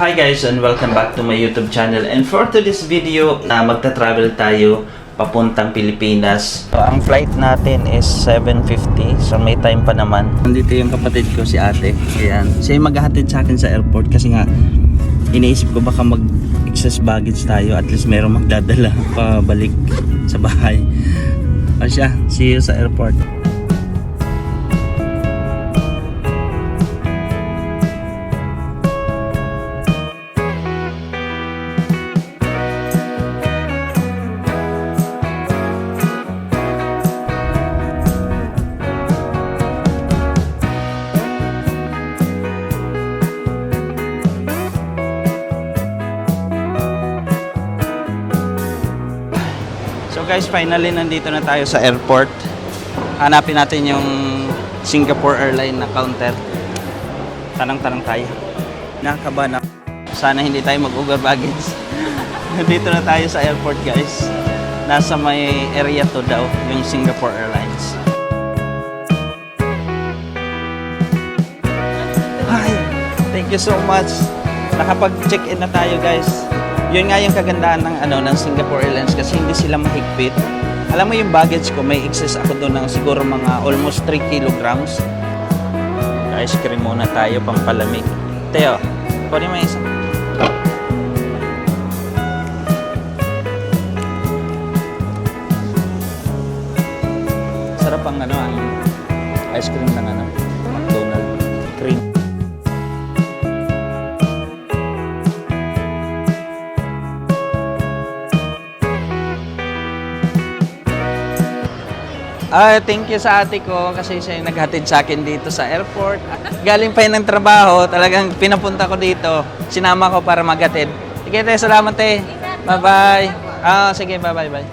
Hi guys and welcome back to my YouTube channel and for today's video na magta-travel tayo papuntang Pilipinas. So, ang flight natin is 7.50 so may time pa naman. Nandito yung kapatid ko si ate. Ayan. Siya yung maghahatid sa akin sa airport kasi nga iniisip ko baka mag excess baggage tayo at least meron magdadala pabalik sa bahay. O siya, see you sa airport. Guys, finally nandito na tayo sa airport. Hanapin natin yung Singapore Airline na counter. Tanang-tanang tayo. Nakakaba na. Sana hindi tayo mag-over baggage. nandito na tayo sa airport guys. Nasa may area to daw, yung Singapore Airlines. Hi! Thank you so much. Nakapag-check-in na tayo guys. Yun nga yung kagandahan ng ano ng Singapore Airlines kasi hindi sila mahigpit. Alam mo yung baggage ko, may excess ako doon ng siguro mga almost 3 kilograms. Ice cream muna tayo pampalamig. Teo, kunin mo isa. Sarap ang ano, ang ice cream ng ano, Ah, thank you sa ate ko kasi siya yung naghatid sa akin dito sa airport. Galing pa yun ng trabaho, talagang pinapunta ko dito. Sinama ko para maghatid. Sige, te, salamat, te. Bye-bye. Ah, sige, bye-bye, bye.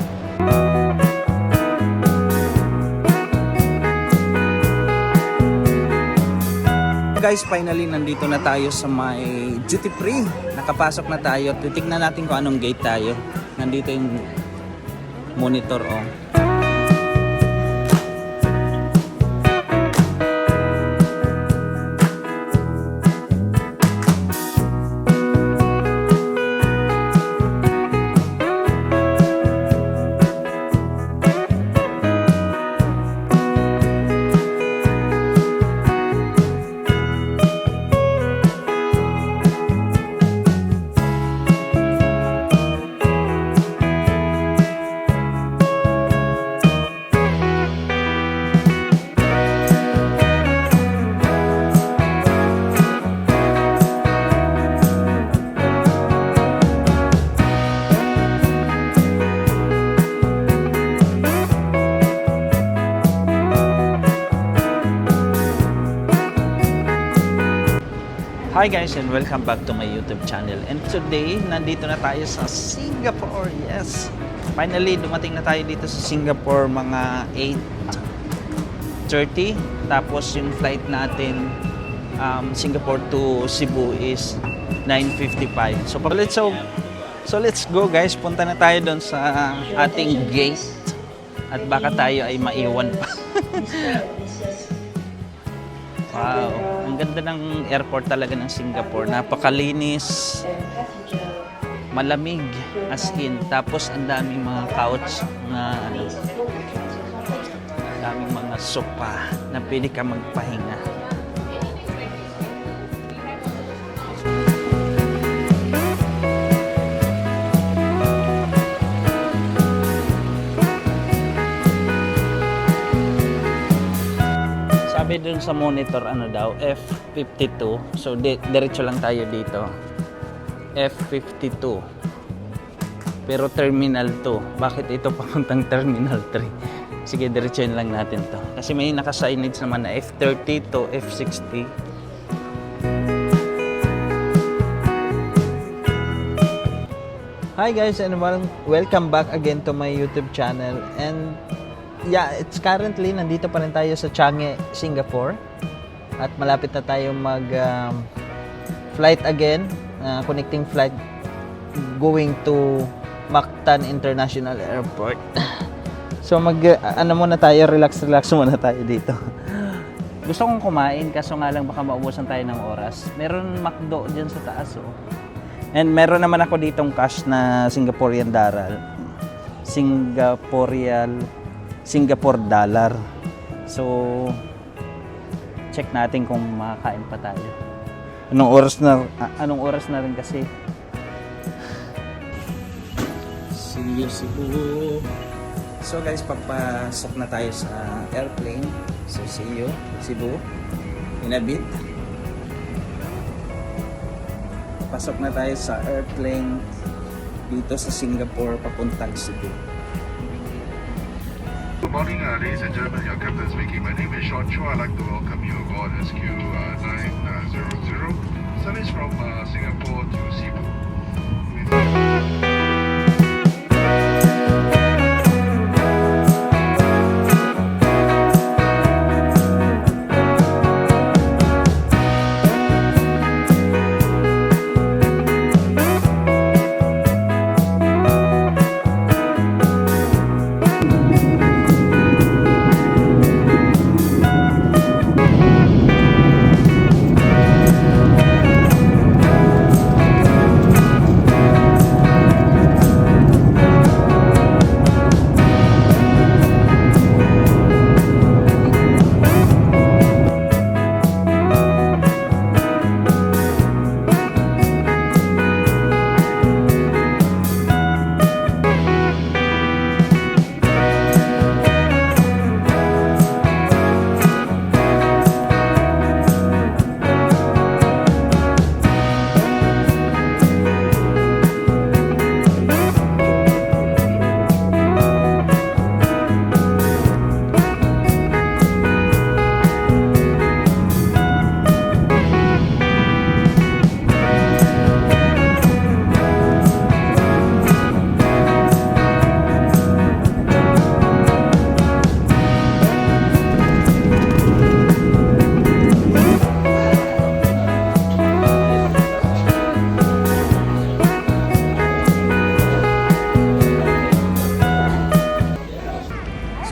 Guys, finally nandito na tayo sa may duty free. Nakapasok na tayo. Titignan natin kung anong gate tayo. Nandito yung monitor oh. Hi guys and welcome back to my YouTube channel. And today, nandito na tayo sa Singapore. Yes. Finally, dumating na tayo dito sa Singapore mga 8:30. Tapos yung flight natin um, Singapore to Cebu is 9:55. So let's so So let's go guys. Punta na tayo doon sa ating gate. At baka tayo ay maiwan pa. Wow, ang ganda ng airport talaga ng Singapore. Napakalinis, malamig as in. Tapos ang daming mga couch na ano, daming mga sopa na pwede ka magpahinga. Dun sa monitor, ano daw, F52. So, di, diretso lang tayo dito. F52. Pero Terminal 2. Bakit ito papuntang Terminal 3? Sige, diretsoin lang natin to. Kasi may naka-signage naman na F30 to F60. Hi guys and wel- welcome back again to my YouTube channel. And yeah, it's currently nandito pa rin tayo sa Changi, Singapore. At malapit na tayo mag um, flight again, uh, connecting flight going to Mactan International Airport. so mag uh, ano muna tayo, relax relax muna tayo dito. Gusto kong kumain kaso nga lang baka maubusan tayo ng oras. Meron McDo dyan sa taas oh. And meron naman ako ditong cash na Singaporean daral. Singaporean Singapore dollar. So check natin kung makakain pa tayo. Anong oras na ah, anong oras na rin kasi? You Cebu. So guys, papasok na tayo sa airplane. So see you Cebu in a bit. Pasok na tayo sa airplane dito sa Singapore papuntang Cebu. Morning, uh, ladies and gentlemen. Your captain speaking. My name is Sean Chua. I'd like to welcome you aboard SQ uh, 900. Service from uh, Singapore to Cebu.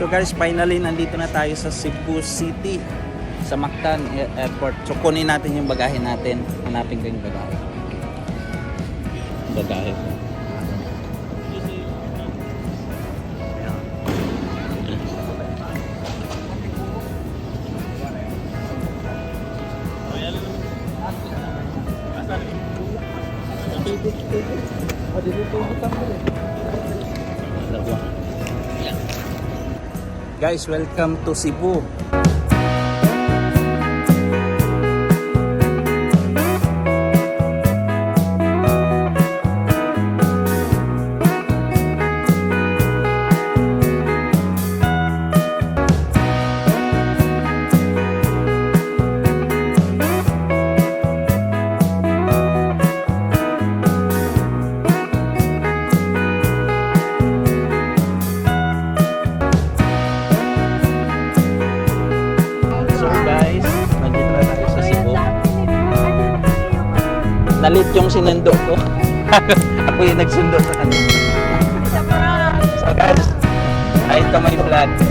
So guys, finally nandito na tayo sa Cebu City sa Mactan Air- Airport. So kunin natin yung bagahe natin. Hanapin ko yung bagahe. Bagahe Guys, welcome to Cebu. Nalit yung sinundo ko. Ako yung nagsundo sa kanila. So guys, ay ito may vlog.